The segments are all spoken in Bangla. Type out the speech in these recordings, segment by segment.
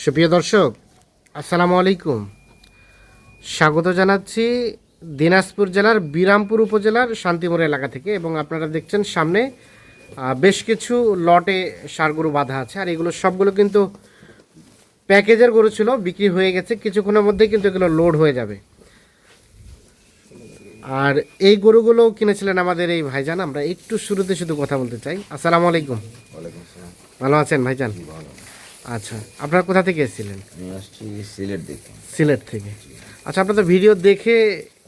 সুপ্রিয় দর্শক আসসালামু আলাইকুম। স্বাগত জানাচ্ছি দিনাজপুর জেলার বিরামপুর উপজেলার শান্তিমোড় এলাকা থেকে এবং আপনারা দেখছেন সামনে বেশ কিছু লটে সার গরু বাঁধা আছে আর এগুলো সবগুলো কিন্তু প্যাকেজের গরু ছিল বিক্রি হয়ে গেছে কিছুক্ষণের মধ্যেই কিন্তু এগুলো লোড হয়ে যাবে। আর এই গরুগুলো কিনেছিলেন আমাদের এই ভাইজান আমরা একটু শুরুতে শুধু কথা বলতে চাই। আসসালামু আলাইকুম। ভালো আছেন ভাইজান? আচ্ছা আপনারা কোথা থেকে এসেছিলেন? আমি আসছি সিলেট দেখে সিলেট থেকে। আচ্ছা আপনাদের ভিডিও দেখে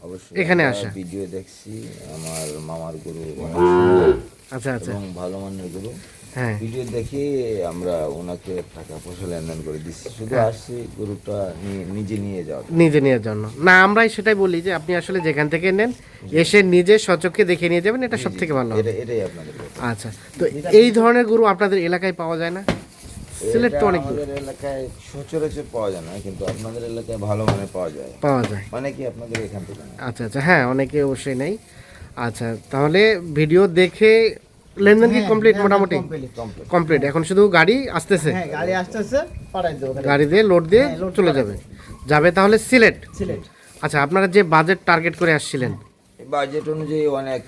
অবশ্যই এখানে আসা। ভিডিও দেখছি আমার মামার গরু সুন্দর আচ্ছা আচ্ছা। এবং ভালো মানের গুরু। হ্যাঁ। ভিডিও দেখে আমরা ওনাকে টাকা পয়সা লেনদেন করে দিচ্ছি। শুধু আসছি গরুটা নিয়ে- নিজে নিয়ে যাওয়া নিজে নেওয়ার জন্য। না আমরাই সেটাই বলি যে আপনি আসলে যেখান থেকে নেন এসে নিজে সচক্ষে দেখে নিয়ে যাবেন এটা সব থেকে ভালো এটাই আপনাদের আচ্ছা তো এই ধরনের গরু আপনাদের এলাকায় পাওয়া যায় না? সিলেট তো অনেক দূর আমাদের এলাকায় সচরাচর পাওয়া যায় না কিন্তু আপনাদের এলাকায় ভালো মানে পাওয়া যায়। পাওয়া যায়। আপনাদের এখান থেকে আচ্ছা আচ্ছা হ্যাঁ অনেকে অবশ্যই নেই আচ্ছা তাহলে ভিডিও দেখে লেনদেন কি কমপ্লিট মোটামুটি? কমপ্লিট এখন শুধু গাড়ি আসতেছে? হ্যাঁ গাড়ি আসতেছে পাঠাই দেবো। গাড়ি দিয়ে লোড দিয়ে হ্যাঁ, চলে যাবে। যাবে তাহলে সিলেট সিলেট আচ্ছা আপনারা যে বাজেট টার্গেট করে আসছিলেন? বাজেট অনুযায়ী অনেক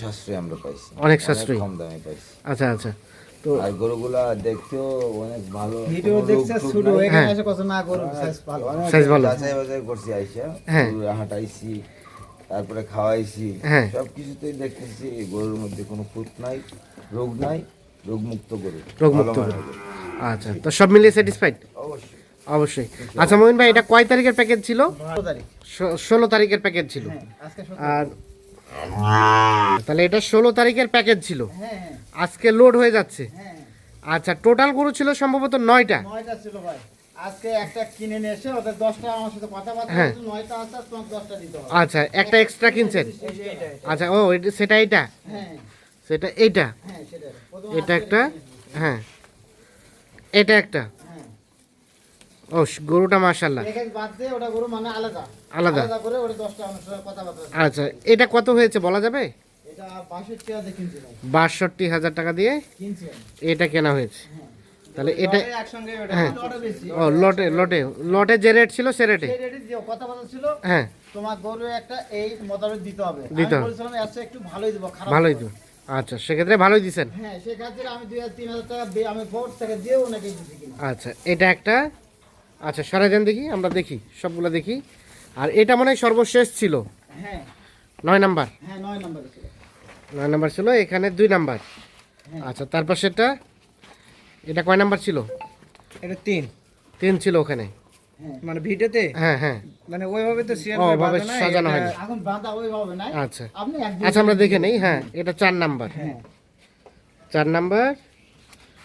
সাশ্রয় আমরা পাইছি। অনেক সাশ্রয়ী। কম দামে পাইছি। আচ্ছা আচ্ছা। তো আর গরুগুলা দেখতেও অনেক ভালো। ভিডিও দেখছে। এখানে হ্যাঁ। এসে কত না করুন সাইজ ভালো। অনেক ভালো। যাচাই বাছাই করছি আইসা। হ্যাঁ। গরু হাঁটাইছি তারপরে খাওয়াইছি। হ্যাঁ। সব কিছুতেই দেখতেছি গরুর মধ্যে কোনো খুঁত নাই রোগ নাই রোগমুক্ত গরু রোগমুক্ত আচ্ছা তো সব মিলিয়ে স্যাটিসফাইড অবশ্যই। অবশ্যই। আচ্ছা মোহিন ভাই এটা কয় তারিখের প্যাকেজ ছিল? ষোলো তারিখের প্যাকেজ ছিল। হ্যাঁ। আর তাহলে এটা ষোলো তারিখের প্যাকেজ ছিল। হ্যাঁ। আজকে লোড হয়ে যাচ্ছে। হ্যাঁ। আচ্ছা টোটাল গরু ছিল সম্ভবত নয়টা। নয়টা ছিল ভাই। আজকে একটা কিনে নিয়ে এসে ওদের দশটা আমার সাথে কথাবার্তা হ্যাঁ। নয়টা আছে তোমার দশটা দিতে হবে। আচ্ছা একটা এক্সট্রা কিনছেন। আচ্ছা ও এটা- সেটা এইটা? হ্যাঁ। সেটা এইটা? হ্যাঁ সেটা। এটা একটা? হ্যাঁ। এটা একটা? ও গরুটা গরু মানে আলাদা। আলাদা। আচ্ছা এটা কত হয়েছে বলা যাবে? বাষট্টি হাজার টাকা দিয়ে এটা কেনা হয়েছে। তাহলে এটা হ্যাঁ। ও লটে লটে। লটে যে রেট ছিল সে রেটে ছিল হ্যাঁ। তোমার গরু একটা এই মোতাবেক দিতে হবে। দিতে হবে। বলছিলাম একটু ভালোই দিব ভালোই দিব। তো আচ্ছা সেক্ষেত্রে ভালোই দিছেন। হ্যাঁ সেক্ষেত্রে আমি দুই হাজার তিন হাজার টাকা বে- আমি বোর্ড থেকে দিয়ে ওনাকে আচ্ছা এটা একটা আচ্ছা সারা দেন দেখি আমরা দেখি সবগুলো দেখি। আর এটা মনে হয় সর্বশেষ ছিল। হ্যাঁ। নয় নাম্বার। হ্যাঁ নয় নম্বরে নয় নাম্বার ছিল এখানে দুই নাম্বার। হ্যাঁ। আচ্ছা তারপর সেটা? এটা কয় নাম্বার ছিল? এটা তিন। তিন ছিল ওখানে। হ্যাঁ মানে ভিডিওতে হ্যাঁ হ্যাঁ। মানে ওইভাবে তো শেয়ার ও, ওভাবে সাজানো হয়নি। এখন বাঁধা ওইভাবে নাই। আচ্ছা। আপনি আচ্ছা আমরা দেখে নেই হ্যাঁ এটা চার নাম্বার। হ্যাঁ। চার নাম্বার।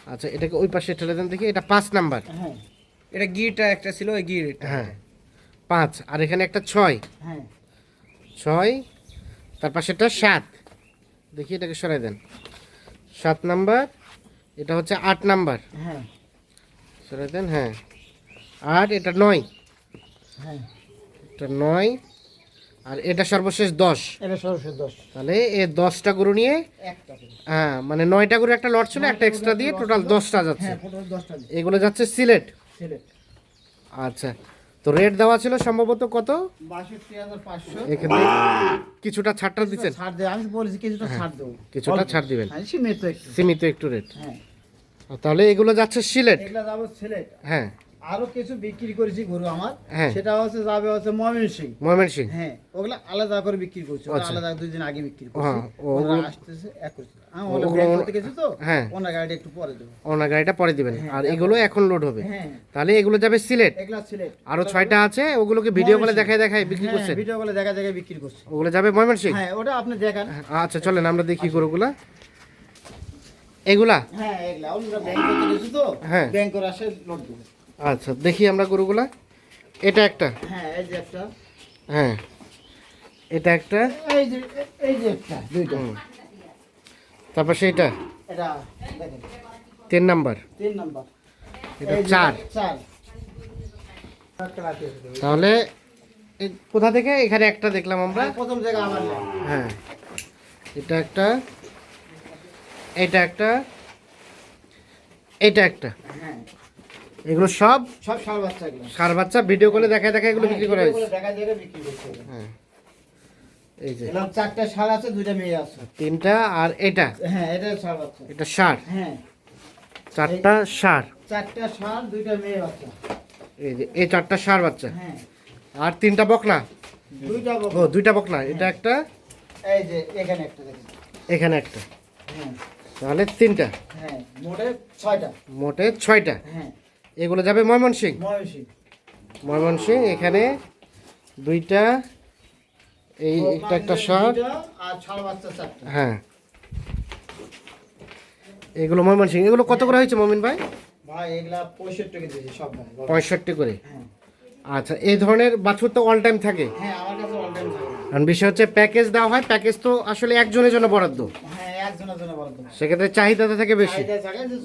আচ্ছা এটাকে ওই পাশে ঠেলে দেন দেখি এটা পাঁচ নাম্বার। হ্যাঁ। এটা গিরটা একটা ছিল ওই গির হ্যাঁ পাঁচ। আর এখানে একটা ছয়। হ্যাঁ। ছয় তার পাশেটা সাত। দেখি এটাকে সরাই দেন। সাত নাম্বার এটা হচ্ছে আট নাম্বার। হ্যাঁ। সরাই দেন হ্যাঁ। আর এটা নয়। হ্যাঁ। এটা নয় আর এটা সর্বশেষ দশ। এটা সরষে দশ। তাহলে এই দশটা গরু নিয়ে হ্যাঁ মানে নয়টা গরু একটা লট ছিল একটা এক্সট্রা দিয়ে টোটাল দশটা যাচ্ছে। হ্যাঁ এগুলো যাচ্ছে সিলেট। ছেলে আচ্ছা। তো রেট দেওয়া ছিল সম্ভবত কত? বাষট্টি হাজার পাঁচশো। এখানে কিছুটা ছাড়টা দিচ্ছেন? আমি বলেছি কিছুটা ছাড় দেবো। কিছুটা ছাড় দিবেন। হ্যাঁ সীমিত একটু। রেট হ্যাঁ। তাহলে এগুলো যাচ্ছে সিলেট? এগুলা যাব সিলেট। হ্যাঁ। আরও কিছু বিক্রি করেছি গরু আমার। হ্যাঁ। সেটা হচ্ছে যাবে হচ্ছে ময়মন সিং ময়মন সিং হ্যাঁ ওগুলা আলাদা করে বিক্রি করছি। আচ্ছা। আলাদা দুই দিন আগে বিক্রি করছি। হ্যাঁ, ও- ওরা ওগুলো- আসতেছে এক করছি আমি ওগুলো ওগুলো- করতে গেছি তো হ্যাঁ। ওনার গাড়িটা একটু পরে দেবো। ওনার গাড়িটা পরে দিবেন। আর এগুলো এখন লোড হবে। তাহলে এগুলো যাবে সিলেট। এগুলা সিলেট। আরও ছয়টা আছে ওগুলোকে ভিডিও কলে দেখায় দেখায় বিক্রি করছেন। ভিডিও গুলো দেখা জায়গায় বিক্রি করছি। ওগুলো যাবে ময়মন সিং হ্যাঁ ওটা আপনি দেখান। আচ্ছা চলেন আমরা দেখি গরুগুলা। এগুলা? হ্যাঁ এগুলা। আমরা ব্যাংক করতে গেছি তো হ্যাঁ। ব্যাংক করে আসে লোড দেবো। আচ্ছা দেখি আমরা গরুগুলা। এটা একটা? হ্যাঁ এই যে একটা। হ্যাঁ। এটা একটা? এই যে এই যে একটা দুইটা। তারপর সেইটা? এটা দেখেন। তিন নাম্বার। তিন নাম্বার। এটা চার। চার। তাহলে কোথা থেকে? এখানে একটা দেখলাম আমরা। হ্যাঁ, প্রথম জায়গা হ্যাঁ। এটা একটা। এটা একটা। এটা একটা। হ্যাঁ। এগুলো সব সব সার বাচ্চা এগুলো সার বাচ্চা ভিডিও করে দেখায় দেখায় এগুলো বিক্রি করা হয়েছে। দেখা বিক্রি করছে। হ্যাঁ। এই যে। এরকম চারটা ষাঁড় আছে দুইটা মেয়ে আছে। তিনটা আর এটা? হ্যাঁ এটা ষাঁড় বাচ্চা। এটা সার? হ্যাঁ। চারটা সার? চারটা ষাঁড় দুইটা মেয়ে বাচ্চা। এই যে এই চারটা সার বাচ্চা? হ্যাঁ। আর তিনটা বকনা? দুইটা ও বকনা। দুইটা বকনা। এটা একটা? এই যে এখানে একটা দেখেন। এখানে একটা। হ্যাঁ। তাহলে তিনটা? হ্যাঁ মোটে ছয়টা। মোটে ছয়টা। হ্যাঁ। এগুলো যাবে ময়মনসিং ময়মনসিং এখানে দুইটা এই একটা একটা চারটা। হ্যাঁ। এগুলো ময়মনসিং এগুলো কত করে হয়েছে মমিন ভাই? ভাই এগুলা পঁয়ষট্টি করে হ্যাঁ। আচ্ছা এই ধরনের বাছুর তো অল টাইম থাকে। হ্যাঁ আমার কাছে অল টাইম থাকে। কারণ বিষয় হচ্ছে প্যাকেজ দেওয়া হয় প্যাকেজ তো আসলে একজনের জন্য বরাদ্দ। হ্যাঁ। একজনের জন্য বরাদ্দ সেক্ষেত্রে চাহিদাটা থাকে বেশি।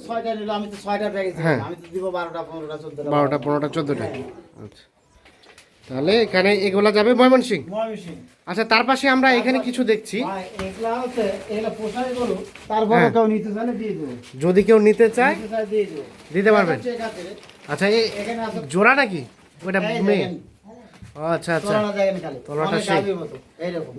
ছয়টা নিল আমি তো ছয়টা প্যাকেজ হ্যাঁ। আমি তো দিব বারোটা পনেরোটা চোদ্দটা বারোটা পনেরোটা চোদ্দোটা। আচ্ছা। তাহলে এখানে এগুলা যাবে ময়মনসিং? আচ্ছা তার পাশে আমরা এখানে কিছু দেখছি। হ্যাঁ। যদি কেউ নিতে চায় দিতে পারবেন। আচ্ছা জোড়া নাকি ওটা এই মেয়ে। আচ্ছা আচ্ছা। তলাটা সেই।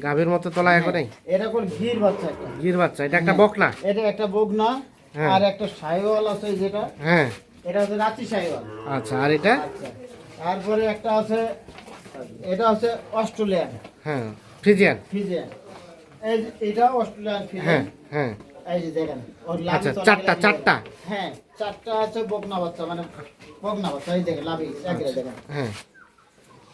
গাভীর মতো তলা এখনই এটা কোন ঘির বাচ্চা একটা। গির বাচ্চা এটা একটা বকনা? এটা একটা বগনা হ্যাঁ। আর একটা সাইওয়াল আছে যেটা। হ্যাঁ। এটা হচ্ছে রাঁচি সাইওয়াল আচ্ছা আর এটা? আচ্ছা। তারপরে একটা আছে এটা হচ্ছে অস্ট্রেলিয়ান। হ্যাঁ ফ্রিজিয়ান। ফিজিয়ান এই এটা অস্ট্রেলিয়ান হ্যাঁ ফিজিয়ান হ্যাঁ। এই যে দেখেন আচ্ছা, চারটা, চারটা। হ্যাঁ চারটা আছে বকনা বাচ্চা মানে বকনা বাচ্চা এই দেখেন লাভি দেখেন। হ্যাঁ।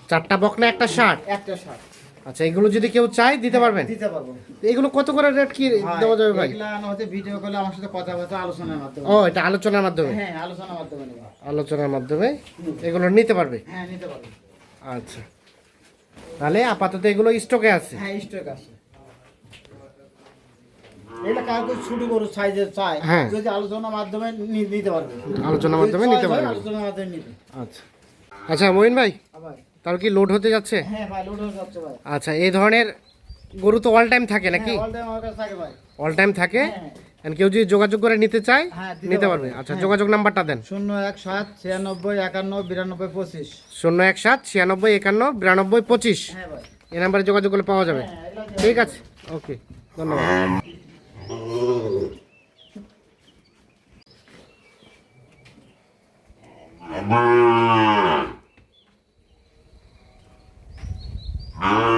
চারটা বকনা একটা শার্ট একটা শার্ট আচ্ছা এগুলো যদি কেউ চায় দিতে পারবেন? দিতে পারব। এগুলো কত করে রেট কি দেওয়া যাবে ভাই? এগুলা হচ্ছে ভিডিও করলে আমার সাথে কথাবার্তা আলোচনার মাধ্যমে। ও এটা আলোচনার মাধ্যমে? হ্যাঁ আলোচনার মাধ্যমে নেব আলোচনার মাধ্যমে এগুলো নিতে পারবে? হ্যাঁ নিতে পারবে। আচ্ছা। তাহলে আপাতত এগুলো স্টকে আছে? হ্যাঁ স্টক আছে। এটা কাউকে ছোট গরু সাইজের চাই হ্যাঁ। যদি আলোচনার মাধ্যমে নিতে পারবে। আলোচনার মাধ্যমে নিতে পারবে। আলোচনার মাধ্যমে নিতে আচ্ছা। আচ্ছা মঈন ভাই? ভাই। তার কি লোড হতে যাচ্ছে? হ্যাঁ ভাই লোড হয়ে যাচ্ছে ভাই। আচ্ছা এই ধরনের গরু তো অল টাইম থাকে নাকি? হ্যাঁ অল টাইম আমার কাছে থাকে ভাই। অল টাইম থাকে? হ্যাঁ। কেউ যদি যোগাযোগ করে নিতে চায় হ্যাঁ, নিতে পারবে। আচ্ছা হ্যাঁ। যোগাযোগ নাম্বারটা দেন। শূন্য এক সাত ছিয়ানব্বই একান্ন বিরানব্বই পঁচিশ। শূন্য এক সাত ছিয়ানব্বই একান্ন বিরানব্বই পঁচিশ। হ্যাঁ ভাই। এই নাম্বারে যোগাযোগ করলে পাওয়া যাবে। হ্যাঁ ঠিক আছে। ওকে ধন্যবাদ। Bye. Ah.